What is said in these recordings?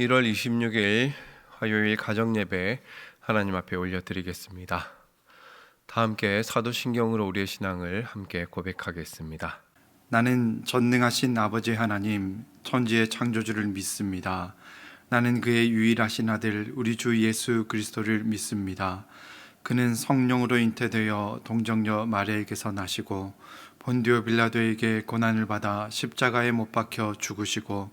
1월 26일 화요일 가정 예배 하나님 앞에 올려드리겠습니다. 다 함께 사도신경으로 우리의 신앙을 함께 고백하겠습니다. 나는 전능하신 아버지 하나님, 천지의 창조주를 믿습니다. 나는 그의 유일하신 아들, 우리 주 예수 그리스도를 믿습니다. 그는 성령으로 잉태되어 동정녀 마리아에게서 나시고 본디오 빌라도에게 고난을 받아 십자가에 못 박혀 죽으시고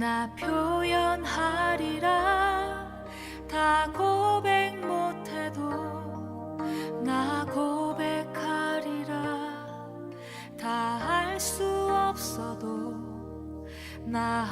나 표현하리라. 다 고백 못해도 나 고백하리라. 다 할 수 없어도 나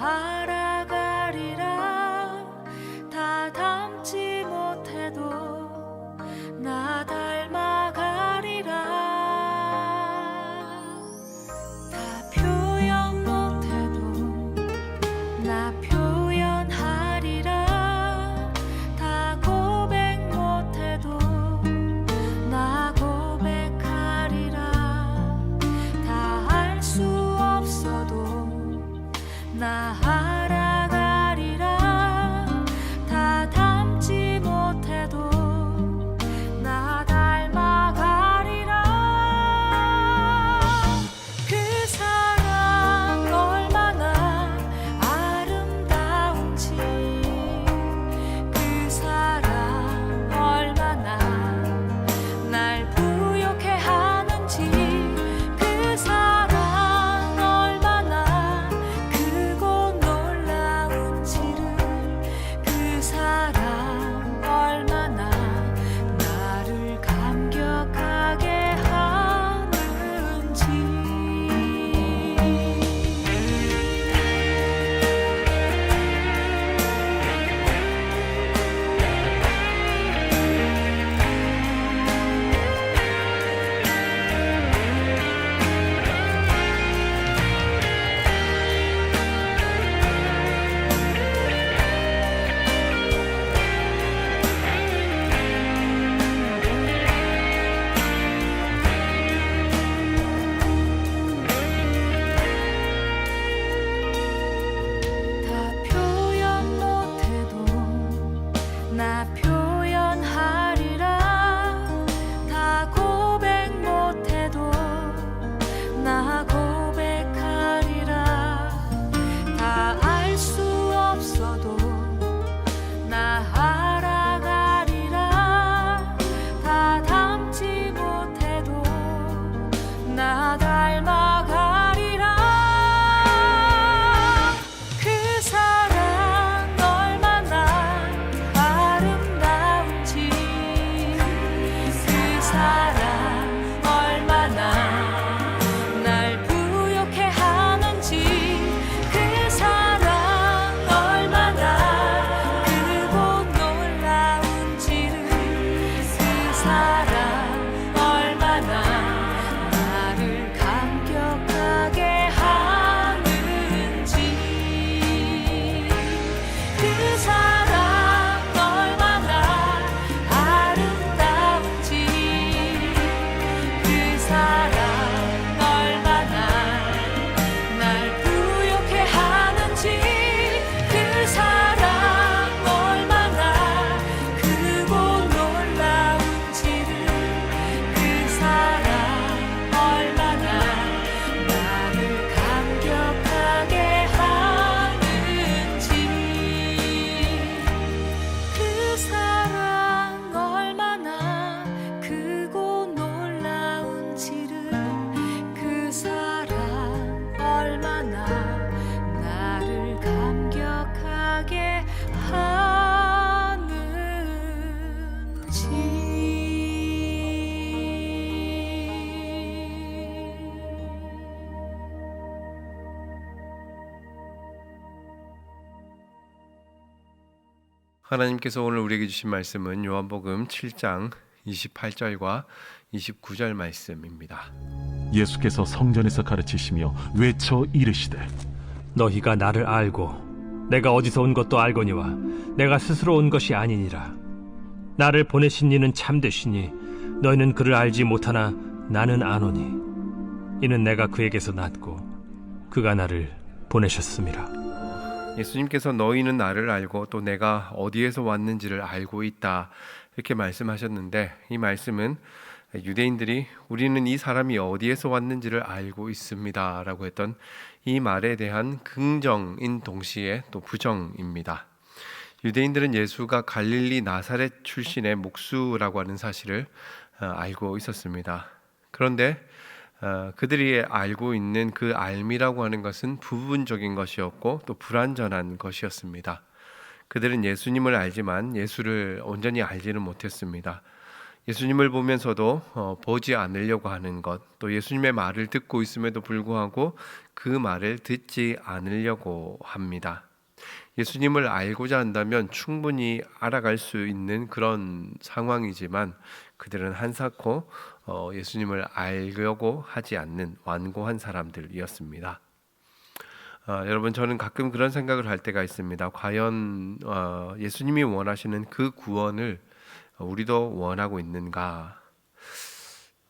하나님께서 오늘 우리에게 주신 말씀은 요한복음 7장 28절과 29절 말씀입니다. 예수께서 성전에서 가르치시며 외쳐 이르시되 너희가 나를 알고 내가 어디서 온 것도 알거니와 내가 스스로 온 것이 아니니라. 나를 보내신 이는 참되시니 너희는 그를 알지 못하나 나는 아노니. 이는 내가 그에게서 났고 그가 나를 보내셨음이라 예수님께서 너희는 나를 알고 또 내가 어디에서 왔는지를 알고 있다 이렇게 말씀하셨는데 이 말씀은 유대인들이 우리는 이 사람이 어디에서 왔는지를 알고 있습니다라고 했던 이 말에 대한 긍정인 동시에 또 부정입니다. 유대인들은 예수가 갈릴리 나사렛 출신의 목수라고 하는 사실을 어, 알고 있었습니다. 그런데 어, 그들이 알고 있는 그 알미라고 하는 것은 부분적인 것이었고 또 불완전한 것이었습니다. 그들은 예수님을 알지만 예수를 온전히 알지는 못했습니다. 예수님을 보면서도 어, 보지 않으려고 하는 것, 또 예수님의 말을 듣고 있음에도 불구하고 그 말을 듣지 않으려고 합니다. 예수님을 알고자 한다면 충분히 알아갈 수 있는 그런 상황이지만 그들은 한사코 어, 예수님을 알려고 하지 않는 완고한 사람들이었습니다. 어, 여러분 저는 가끔 그런 생각을 할 때가 있습니다. 과연 어, 예수님이 원하시는 그 구원을 우리도 원하고 있는가?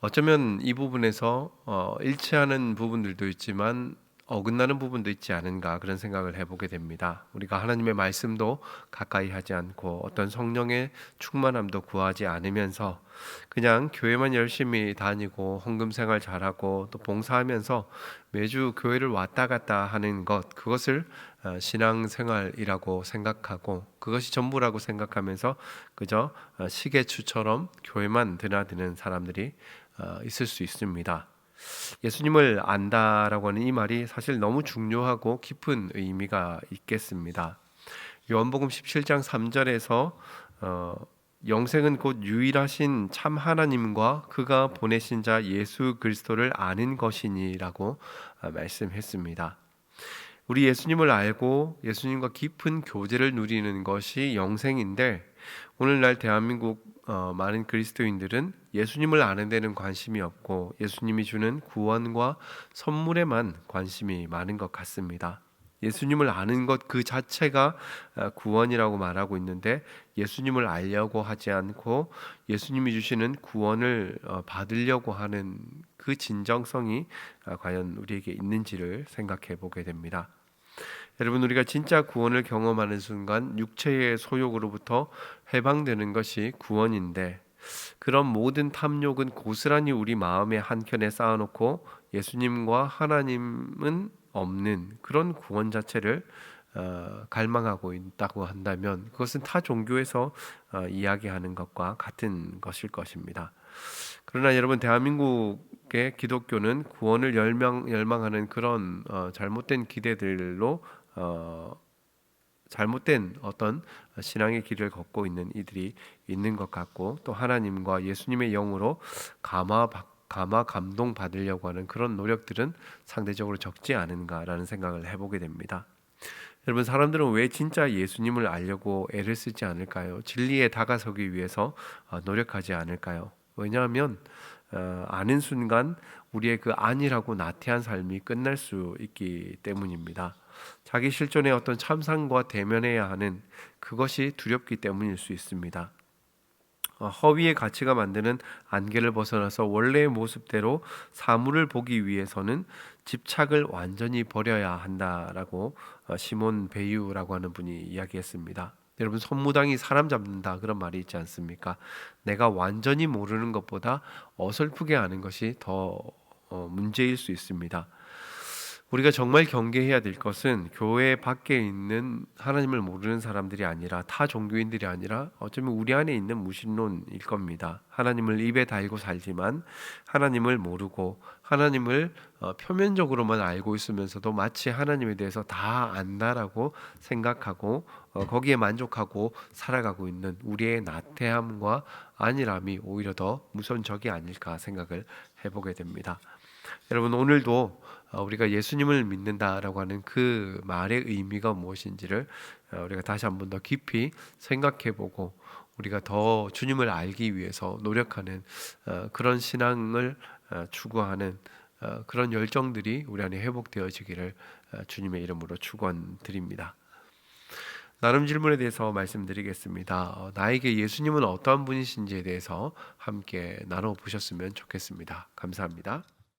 어쩌면 이 부분에서 어, 일치하는 부분들도 있지만 어긋나는 부분도 있지 않은가 그런 생각을 해보게 됩니다. 우리가 하나님의 말씀도 가까이 하지 않고 어떤 성령의 충만함도 구하지 않으면서 그냥 교회만 열심히 다니고 헌금 생활 잘하고 또 봉사하면서 매주 교회를 왔다 갔다 하는 것 그것을 어, 신앙 생활이라고 생각하고 그것이 전부라고 생각하면서 그저 어, 시계추처럼 교회만 드나드는 사람들이 어, 있을 수 있습니다. 예수님을 안다라고 하는 이 말이 사실 너무 중요하고 깊은 의미가 있겠습니다. 요한복음 17장 3절에서 어, 영생은 곧 유일하신 참 하나님과 그가 보내신 자 예수 그리스도를 아는 것이니라고 어, 말씀했습니다. 우리 예수님을 알고 예수님과 깊은 교제를 누리는 것이 영생인데 오늘날 대한민국 어, 많은 그리스도인들은 예수님을 아는 데는 관심이 없고 예수님이 주는 구원과 선물에만 관심이 많은 것 같습니다. 예수님을 아는 것 그 자체가 어, 구원이라고 말하고 있는데 예수님을 알려고 하지 않고 예수님이 주시는 구원을 어, 받으려고 하는 그 진정성이 어, 과연 우리에게 있는지를 생각해 보게 됩니다. 여러분 우리가 진짜 구원을 경험하는 순간 육체의 소욕으로부터 해방되는 것이 구원인데 그런 모든 탐욕은 고스란히 우리 마음의 한켠에 쌓아놓고 예수님과 하나님은 없는 그런 구원 자체를 어, 갈망하고 있다고 한다면 그것은 타 종교에서 어, 이야기하는 것과 같은 것일 것입니다. 그러나 여러분 대한민국의 기독교는 구원을 열망 열망하는 그런 어, 잘못된 기대들로 어, 잘못된 어떤 신앙의 길을 걷고 있는 이들이 있는 것 같고 또 하나님과 예수님의 영으로 감화 감화 감동 받으려고 하는 그런 노력들은 상대적으로 적지 않은가라는 생각을 해보게 됩니다. 여러분 사람들은 왜 진짜 예수님을 알려고 애를 쓰지 않을까요? 진리에 다가서기 위해서 어, 노력하지 않을까요? 왜냐하면 어, 아는 순간 우리의 그 아니라고 나태한 삶이 끝날 수 있기 때문입니다. 자기 실존의 어떤 참상과 대면해야 하는 그것이 두렵기 때문일 수 있습니다. 어, 허위의 가치가 만드는 안개를 벗어나서 원래의 모습대로 사물을 보기 위해서는 집착을 완전히 버려야 한다라고 어, 시몬 베유라고 하는 분이 이야기했습니다. 여러분 손무당이 사람 잡는다 그런 말이 있지 않습니까? 내가 완전히 모르는 것보다 어설프게 아는 것이 더 어, 문제일 수 있습니다. 우리가 정말 경계해야 될 것은 교회 밖에 있는 하나님을 모르는 사람들이 아니라 타 종교인들이 아니라 어쩌면 우리 안에 있는 무신론일 겁니다. 하나님을 입에 달고 살지만 하나님을 모르고 하나님을 어, 표면적으로만 알고 있으면서도 마치 하나님에 대해서 다 안다라고 생각하고 어, 거기에 만족하고 살아가고 있는 우리의 나태함과 안일함이 오히려 더 무서운 적이 아닐까 생각을 해보게 됩니다. 여러분 오늘도 어, 우리가 예수님을 믿는다라고 하는 그 말의 의미가 무엇인지를 어, 우리가 다시 한번 더 깊이 생각해보고 우리가 더 주님을 알기 위해서 노력하는 어, 그런 신앙을 어, 추구하는 어, 그런 열정들이 우리 안에 회복되어지기를 어, 주님의 이름으로 축원드립니다. 나름 질문에 대해서 말씀드리겠습니다. 어, 나에게 예수님은 어떠한 분이신지에 대해서 함께 나눠 보셨으면 좋겠습니다. 감사합니다.